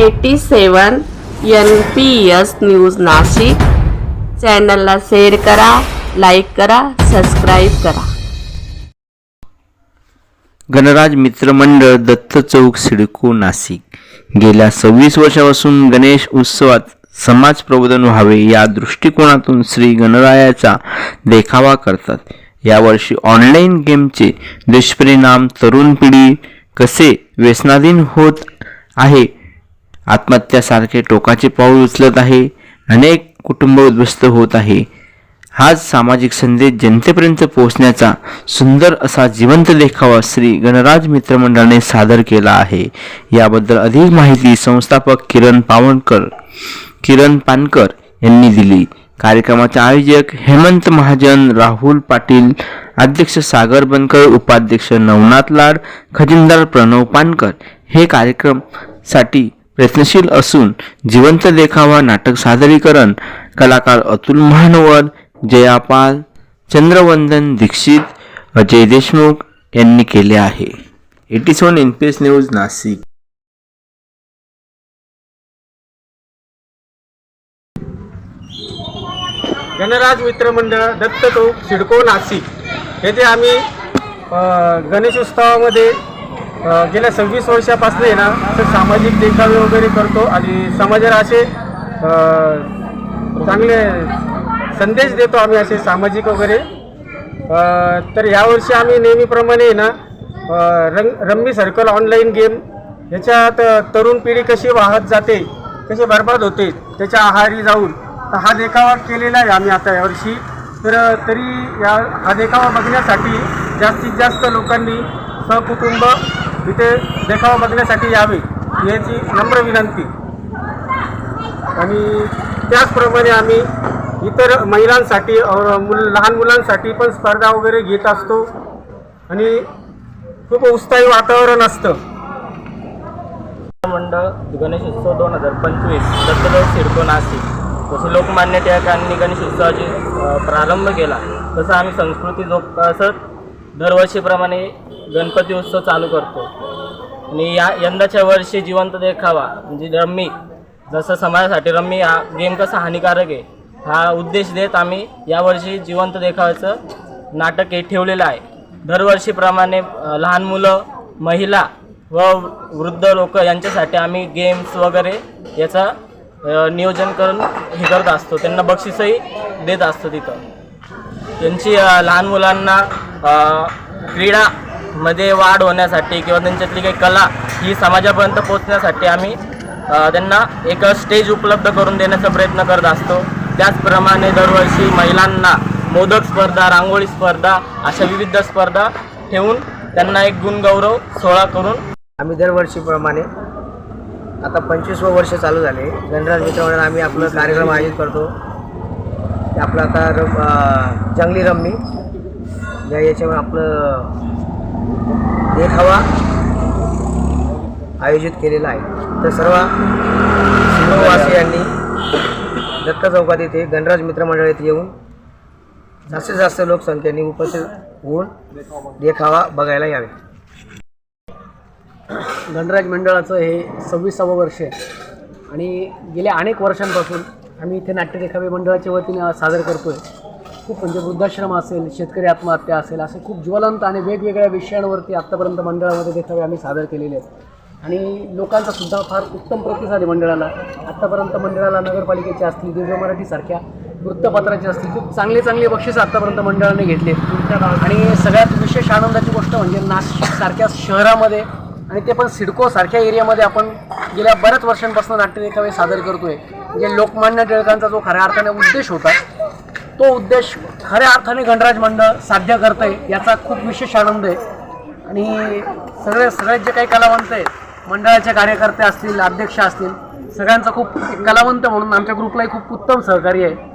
AT seven N P S news Nashik. चॅनलला share करा like करा सबस्क्राईब करा. गणराज मित्रमंडळ दत्त चौक सिडको नाशिक. गेल्या सव्वीस वर्षापासून गणेश उत्सवात समाज प्रबोधन व्हावे या दृष्टिकोनातून श्री गणरायाचा देखावा करतात. यावर्षी ऑनलाईन गेमचे दुष्परिणाम तरुण पिढी कसे व्यसनाधीन होत आहे आत्महत्यासारखे टोकाचे पाऊल उचलत आहे. अनेक कुटुंब उद्ध्वस्त होत आहे. हाच सामाजिक संदेश जनतेपर्यंत पोहोचण्याचा सुंदर असा जिवंत देखावा श्री गणराज मित्रमंडळाने सादर केला आहे. याबद्दल अधिक माहिती संस्थापक किरण पावणकर किरण पानकर यांनी दिली. कार्यक्रमाचे आयोजक हेमंत महाजन राहुल पाटील अध्यक्ष सागर बनकर उपाध्यक्ष नवनाथ लाड खजिनदार प्रणव पानकर. हे कार्यक्रमसाठी प्रयत्नशील असून जिवंत देखावा नाटक सादरीकरण कलाकार अतुल महानवर जयापाल चंद्रवंदन दीक्षित अजय देशमुख यांनी केले आहे. AT seven N P S news Nashik. Ganaraj मित्रमंडळ दत्तटोक दत्त सिडको नाशिक. येथे आम्ही गणेश गणेशोत्सवामध्ये गेल्या सव्वीस वर्षापासून आहे ना असं सामाजिक देखावे वगैरे करतो आणि समाजाला असे चांगले संदेश देतो आम्ही असे सामाजिक वगैरे. तर यावर्षी आम्ही नेहमीप्रमाणे आहे ना रंग रम्मी सर्कल ऑनलाईन गेम ह्याच्यात तरुण पिढी कशी वाहत जाते कशी बरबाद होते त्याच्या आहारी जाऊन तर हा देखावा केलेला आहे आम्ही आता यावर्षी तर तरी या हा देखावा बघण्यासाठी जास्तीत जास्त लोकांनी सहकुटुंब इथे देखावा बघण्यासाठी यावे याची नम्र विनंती. आणि त्याचप्रमाणे आम्ही इतर महिलांसाठी अ, मुल लहान मुलांसाठी पण स्पर्धा वगैरे घेत असतो. आणि खूप उत्साही वातावरण असतं. मंडळ गणेशोत्सव दोन हजार पंचवीस दत्तदेव सिडको नाशिक. जसे लोकमान्य टिळकांनी गणेशोत्सवाची प्रारंभ केला. तसं आम्ही संस्कृती जोपासत दरवर्षीप्रमाणे गणपती उत्सव चालू करतो. आणि या यंदाच्या वर्षी जिवंत देखावा म्हणजे रम्मी जसं समाजासाठी रम्मी हा गेम कसा हानिकारक आहे हा उद्देश देत आम्ही यावर्षी जिवंत देखाव्याचं नाटक हे ठेवलेलं आहे. दरवर्षीप्रमाणे लहान मुलं महिला व वृद्ध लोक यांच्यासाठी आम्ही गेम्स वगैरे याचा नियोजन करून हे करत असतो. त्यांना बक्षीसही देत असतो तिथं. त्यांची लहान मुलांना क्रीडामध्ये वाढ होण्यासाठी किंवा त्यांच्यातली काही कला ही समाजापर्यंत पोचण्यासाठी आम्ही त्यांना एक स्टेज उपलब्ध करून देण्याचा प्रयत्न करत असतो. त्याचप्रमाणे दरवर्षी महिलांना मोदक स्पर्धा रांगोळी स्पर्धा अशा विविध स्पर्धा ठेवून त्यांना एक गुणगौरव सोहळा करून आम्ही दरवर्षीप्रमाणे आता पंचवीसवं वर्ष चालू झाले. गणराज मित्रमंडळ आम्ही आपलं कार्यक्रम आयोजित करतो. ते आपलं आता रम जंगली रम्मी या याच्यावर आपलं देखावा आयोजित केलेला आहे. तर सर्व सिंहवासियांनी दत्त चौकात येथे गणराज मित्रमंडळ येथे येऊन जास्तीत जास्त लोकसंख्येने उपस्थित होऊन देखावा बघायला यावे. गणराज मंडळाचं हे सव्वीसावं वर्ष आहे. आणि गेल्या अनेक वर्षांपासून आम्ही इथे नाट्य देखावे मंडळाच्या वतीने सादर करतो आहे खूप म्हणजे वृद्धाश्रम असेल शेतकरी आत्महत्या असेल असे खूप ज्वलंत आणि वेगवेगळ्या विषयांवरती आत्तापर्यंत मंडळामध्ये देखावे आम्ही सादर केलेले आहेत. आणि लोकांचा सुद्धा फार उत्तम प्रतिसाद आहे मंडळाला. आत्तापर्यंत मंडळाला नगरपालिकेचे असतील दिव्य मराठीसारख्या वृत्तपत्राचे असतील खूप चांगले चांगले बक्षीस आत्तापर्यंत मंडळाने घेतले. आणि सगळ्यात विशेष आनंदाची गोष्ट म्हणजे नाशिकसारख्या शहरामध्ये आणि ते पण सिडकोसारख्या एरियामध्ये आपण गेल्या बऱ्याच वर्षांपासून नाट्यदेखावे सादर सादर करतोय. म्हणजे लोकमान्य टिळकांचा जो खऱ्या अर्थाने उद्देश होता तो उद्देश खऱ्या अर्थाने गणराज मंडळ साध्य करतं आहे याचा खूप विशेष आनंद आहे. आणि सगळे सगळे जे काही कलावंत आहेत मंडळाचे कार्यकर्ते असतील अध्यक्ष असतील सगळ्यांचा खूप कलावंत म्हणून आमच्या ग्रुपलाही खूप उत्तम सहकार्य आहे.